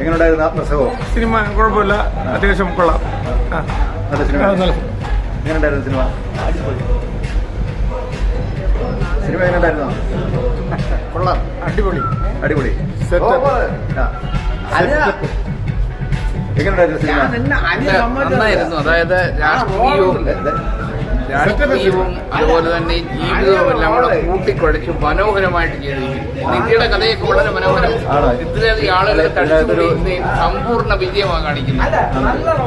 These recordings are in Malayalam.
എങ്ങനെയുണ്ടായിരുന്നു പ്രസവം സിനിമ കുഴപ്പമില്ല. അത്യാവശ്യം കൊള്ളാം. നല്ല സിനിമ. എങ്ങനെയുണ്ടായിരുന്നു സിനിമ. സിനിമ? എങ്ങനെയുണ്ടായിരുന്നു കൊള്ളാം. അടിപൊളി. അടിപൊളി. എങ്ങനെയുണ്ടായിരുന്നു സിനിമ? നന്നായിരുന്നു. അതായത് രാഷ്ട്രീയവും രാഷ്ട്രീയവും അതുപോലെ തന്നെ ജീവിതവും എല്ലാം കൂടെ കൂട്ടിക്കുഴച്ച് മനോഹരമായിട്ട് ചെയ്തിരിക്കുന്നു നിത്യയുടെ കഥയൊക്കെ വളരെ മനോഹരം? ഇത്രയധികം ആളുകളെ തടിച്ചുകൂടി സമ്പൂർണ വിജയമാണ് കാണിക്കുന്നത്.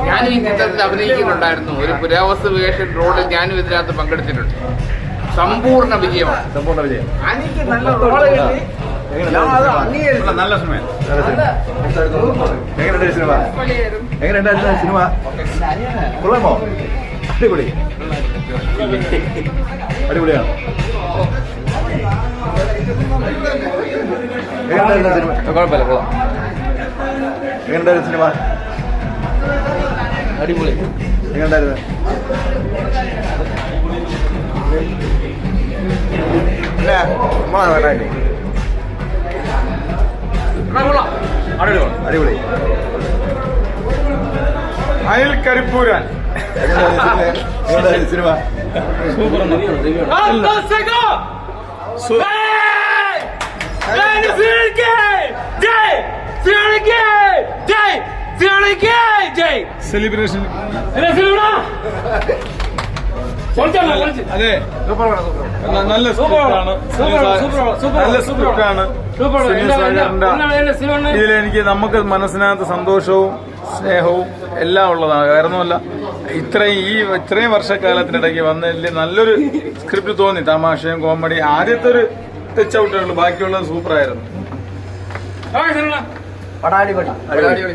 ഞാനും ഈ ചിത്രത്തിൽ അഭിനയിക്കുന്നുണ്ടായിരുന്നു. ഒരു പുരാവസ്തു വേഷൻ റോഡിൽ ഞാനും ഇതിനകത്ത് പങ്കെടുത്തിട്ടുണ്ട്. സമ്പൂർണ വിജയമാണ് സമ്പൂർണ വിജയം. നല്ല സിനിമ? എങ്ങനെയുണ്ടായിരുന്നു സിനിമ. എങ്ങനെയുണ്ടായിരുന്നു സിനിമ. കൊള്ളാമോ? അടിപൊളി. അടിപൊളിയാണ് എങ്ങനെയുണ്ടായിരുന്നു സിനിമ? കുഴപ്പമില്ല പോവാം എങ്ങനെയുണ്ടായിരുന്നു സിനിമ? അടിപൊളി. എങ്ങനെയുണ്ടായിരുന്നു? അടിപൊളി. അയൽ കരിപ്പൂരാൻ സിനിമ സിനിമ സെലിബ്രേഷൻ അതെ നല്ല നല്ല ഇതിലെനിക്ക് നമുക്ക് മനസ്സിനകത്ത് സന്തോഷവും സ്നേഹവും എല്ലാം ഉള്ളതാണ്. കാരണമല്ല ഇത്രയും ഈ ഇത്രയും വർഷക്കാലത്തിനിടയ്ക്ക് വന്നതിൽ നല്ലൊരു സ്ക്രിപ്റ്റ് തോന്നി. തമാശയും കോമഡി ആദ്യത്തെ ഒരു ടച്ച് ഔട്ടേ ഉള്ളൂ. ബാക്കിയുള്ളത് സൂപ്പറായിരുന്നു.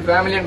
ഫാമിലി